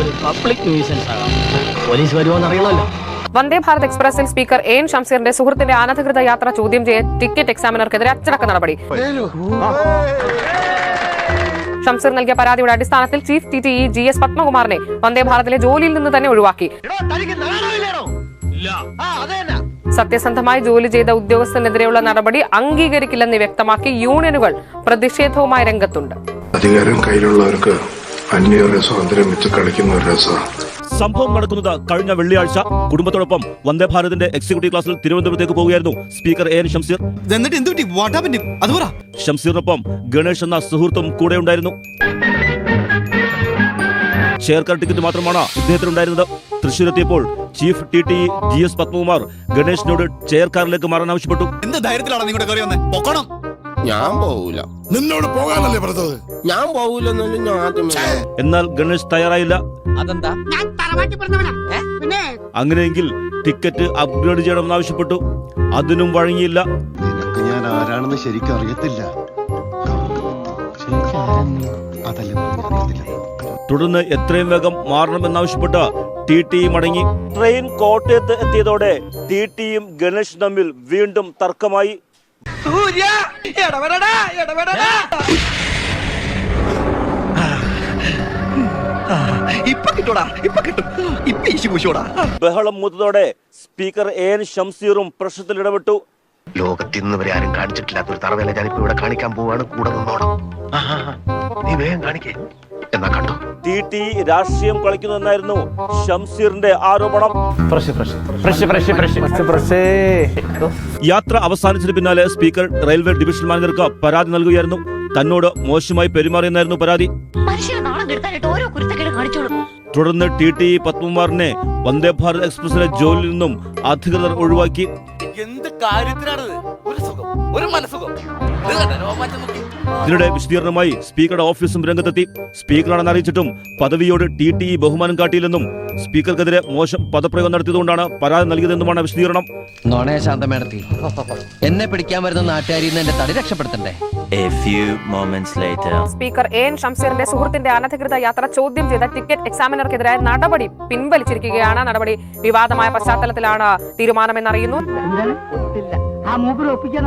ഒരു public nuisance ആകാം. Police വരുമോന്ന് അറിയണമല്ലോ. വന്ദേ ഭാരത് എക്സ്പ്രസിൽ സ്പീക്കർ എൻ ഷംസീറിന്റെ സുഹൃത്തിന്റെ അനധികൃത യാത്ര ചോദ്യം ചെയ്ത് ടിക്കറ്റ് എക്സാമിനർക്കെതിരെ അച്ചടക്ക നടപടി. ഷംസീർ നൽകിയ പരാതിയുടെ അടിസ്ഥാനത്തിൽ chief T T E G S പത്മകുമാറിനെ Vande ഭാരതിലെ ജോലിയിൽ നിന്ന് തന്നെ ഒഴിവാക്കി. സത്യസന്ധമായി ജോലി ചെയ്ത ഉദ്യോഗസ്ഥനെതിരെയുള്ള നടപടി അംഗീകരിക്കില്ലെന്ന് വ്യക്തമാക്കി യൂണിയനുകൾ പ്രതിഷേധവുമായി രംഗത്തുണ്ട്. അധികാരം കയ്യിലുള്ളവർക്ക് അന്യോന്യ രസം വെച്ച് കളിക്കുന്ന ഒരു രസമാണ്. സംഭവം നടക്കുന്നത് കഴിഞ്ഞ വെള്ളിയാഴ്ച. കുടുംബത്തോടൊപ്പം വന്ദേ ഭാരതിന്റെ എക്സിക്യൂട്ടീവ് ക്ലാസ്സിൽ തിരുവനന്തപുരത്തേക്ക് പോവുകയായിരുന്നു സ്പീക്കർ എ എൻ ഷംസീർ ഷംസീറിനൊപ്പം ഗണേഷ് എന്ന സുഹൃത്തും കൂടെ ഉണ്ടായിരുന്നു. ചെയർക്കാർ ടിക്കറ്റ് മാത്രമാണ് ഇദ്ദേഹത്തിനുണ്ടായിരുന്നത്. തൃശ്ശൂരെത്തിയപ്പോൾ chief T T G S Padmakumar ഗണേഷിനോട് ചെയർക്കാറിലേക്ക് മാറാൻ ആവശ്യപ്പെട്ടു. എന്ത് ധൈര്യത്തിലാണ് നിങ്ങളുടെ കയറി വന്നേ? പൊക്കണം. ഞാൻ പോവൂല. നിന്നോട് പോകാനല്ലേ പറഞ്ഞത്? ഞാൻ പോവൂലെന്നല്ല ഞാൻ ആദ്യമേ എന്നാൽ ഗണേഷ് തയ്യാറായില്ല. അതെന്താ? ഞാൻ അങ്ങനെയെങ്കിൽ ടിക്കറ്റ് അപ്ഗ്രേഡ് ചെയ്യണമെന്ന് ആവശ്യപ്പെട്ടു. അതിനും വഴങ്ങിയില്ല. നിനക്ക് ഞാൻ ആരാണെന്ന് ശരിക്കും അറിയത്തില്ല. അതല്ലേ അറിയത്തില്ല. തുടർന്ന് എത്രയും വേഗം മാറണമെന്നാവശ്യപ്പെട്ട് ടി ടി മടങ്ങി. ട്രെയിൻ കോട്ടയത്ത് എത്തിയതോടെ ടി ടിയും ഗണേഷ് തമ്മിൽ വീണ്ടും തർക്കമായി. ഇപ്പൊ കിട്ടൂടാ ഇപ്പൊ കിട്ടും. ഇപ്പൊ ഈശി പൂശോടാ. ബഹളം മൂത്തതോടെ സ്പീക്കർ എ എൻ ഷംസീറും പ്രശ്നത്തിൽ ഇടപെട്ടു. ലോകത്തിൽ നിന്ന് വരെ ആരും കാണിച്ചിട്ടില്ലാത്ത ഒരു തറവേല ഞാനിപ്പോ ഇവിടെ കാണിക്കാൻ പോവാണ് കൂടെ നിന്നോണം. ആഹാ. നീ വേഗം കാണിക്കേ. എന്നാ കണ്ടോ? ടി ടി രാഷ്ട്രീയം കളിക്കുന്നതെന്നായിരുന്നു ഷംസീറിന്റെ ആരോപണം. യാത്ര അവസാനിച്ചതിന് പിന്നാലെ സ്പീക്കർ റെയിൽവേ ഡിവിഷൻ മാനേജർക്ക് പരാതി നൽകുകയായിരുന്നു. തന്നോട് മോശമായി പെരുമാറിയെന്നായിരുന്നു പരാതി. തുടർന്ന് ടി ടി പത്മകുമാറിനെ വന്ദേ ഭാരത് എക്സ്പ്രസിലെ ജോലിയിൽ നിന്നും അധികൃതർ ഒഴിവാക്കി. എന്ത് കാര്യത്തിനാണ് ഒരു സുഖം ഒരു മനസുഖം ഇതിനിടെ വിശദീകരണമായി സ്പീക്കറുടെ ഓഫീസും രംഗത്തെത്തി. സ്പീക്കറാണെന്ന് അറിയിച്ചിട്ടും പദവിയോട് ടി ടി ഇ ബഹുമാനം കാട്ടിയില്ലെന്നും സ്പീക്കർക്കെതിരെ മോശം പദപ്രയോഗം നടത്തിയതുകൊണ്ടാണ് പരാതി നൽകിയതെന്നുമാണ് വിശദീകരണം. നോണേ ശാന്തമേടത്തി. എന്നെ പിടിക്കാൻ വരുന്ന നാട്ടുകാരിൽ നിന്ന് എന്റെ തടി രക്ഷപ്പെടുത്തണ്ടേ. സ്പീക്കർ എ എൻ ഷംസീറിന്റെ സുഹൃത്തിന്റെ അനധികൃത യാത്ര ചോദ്യം ചെയ്ത ടിക്കറ്റ് എക്സാമിനർക്കെതിരായ നടപടി പിൻവലിച്ചിരിക്കുകയാണ്. നടപടി വിവാദമായ പശ്ചാത്തലത്തിലാണ് തീരുമാനമെന്നറിയുന്നു. ആ മൂപ്പര് ഒപ്പിക്കാൻ